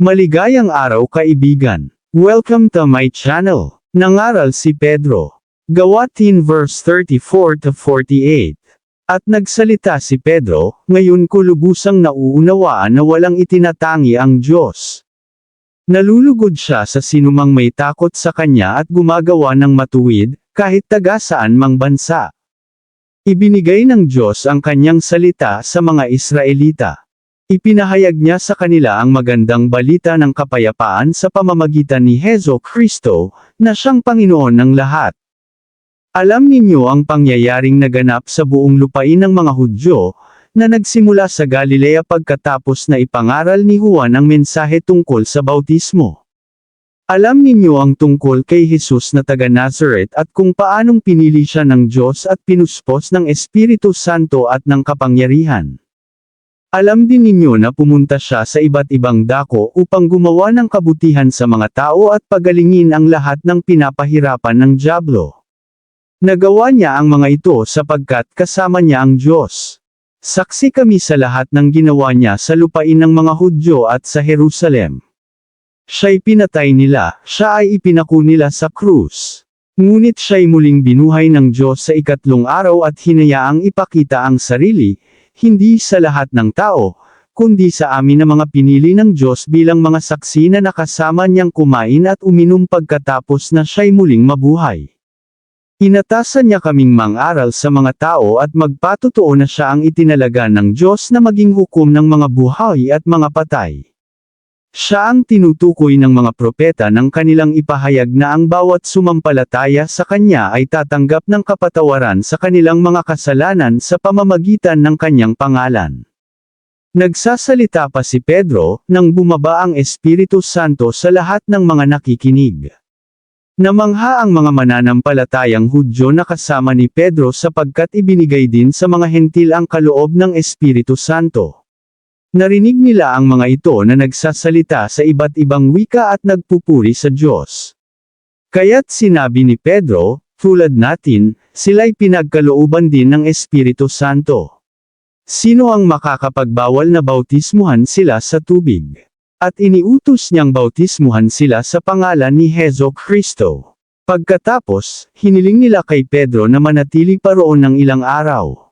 Maligayang araw kaibigan. Welcome to my channel. Nangaral si Pedro. Gawatin verse 34 to 48. At nagsalita si Pedro, ngayon ko lubusang nauunawaan na walang itinatangi ang Diyos. Nalulugod siya sa sinumang may takot sa kanya at gumagawa ng matuwid, kahit taga saan mang bansa. Ibinigay ng Diyos ang kanyang salita sa mga Israelita. Ipinahayag niya sa kanila ang magandang balita ng kapayapaan sa pamamagitan ni Hezo Kristo, na siyang Panginoon ng lahat. Alam ninyo ang pangyayaring naganap sa buong lupain ng mga Hudyo, na nagsimula sa Galilea pagkatapos na ipangaral ni Juan ang mensahe tungkol sa bautismo. Alam ninyo ang tungkol kay Jesus na taga Nazareth at kung paanong pinili siya ng Diyos at pinuspos ng Espiritu Santo at ng kapangyarihan. Alam din ninyo na pumunta siya sa iba't ibang dako upang gumawa ng kabutihan sa mga tao at pagalingin ang lahat ng pinapahirapan ng Diablo. Nagawa niya ang mga ito sapagkat kasama niya ang Diyos. Saksi kami sa lahat ng ginawa niya sa lupain ng mga Hudyo at sa Jerusalem. Siya'y pinatay nila, siya ay ipinako nila sa krus. Ngunit siya'y muling binuhay ng Diyos sa ikatlong araw at hinayaang ipakita ang sarili, hindi sa lahat ng tao, kundi sa amin na mga pinili ng Diyos bilang mga saksi na nakasama niyang kumain at uminom pagkatapos na siya'y muling mabuhay. Inatasan niya kaming mang-aral sa mga tao at magpatotoo na siya ang itinalaga ng Diyos na maging hukom ng mga buhay at mga patay. Siya ang tinutukoy ng mga propeta ng kanilang ipahayag na ang bawat sumampalataya sa kanya ay tatanggap ng kapatawaran sa kanilang mga kasalanan sa pamamagitan ng kanyang pangalan. Nagsasalita pa si Pedro, nang bumaba ang Espiritu Santo sa lahat ng mga nakikinig. Namangha ang mga mananampalatayang Hudyo na kasama ni Pedro sapagkat ibinigay din sa mga hentil ang kaloob ng Espiritu Santo. Narinig nila ang mga ito na nagsasalita sa iba't ibang wika at nagpupuri sa Diyos. Kaya't sinabi ni Pedro, tulad natin, sila'y pinagkalooban din ng Espiritu Santo. Sino ang makakapagbawal na bautismuhan sila sa tubig? At iniutos niyang bautismuhan sila sa pangalan ni Hezo Kristo. Pagkatapos, hiniling nila kay Pedro na manatili pa roon ng ilang araw.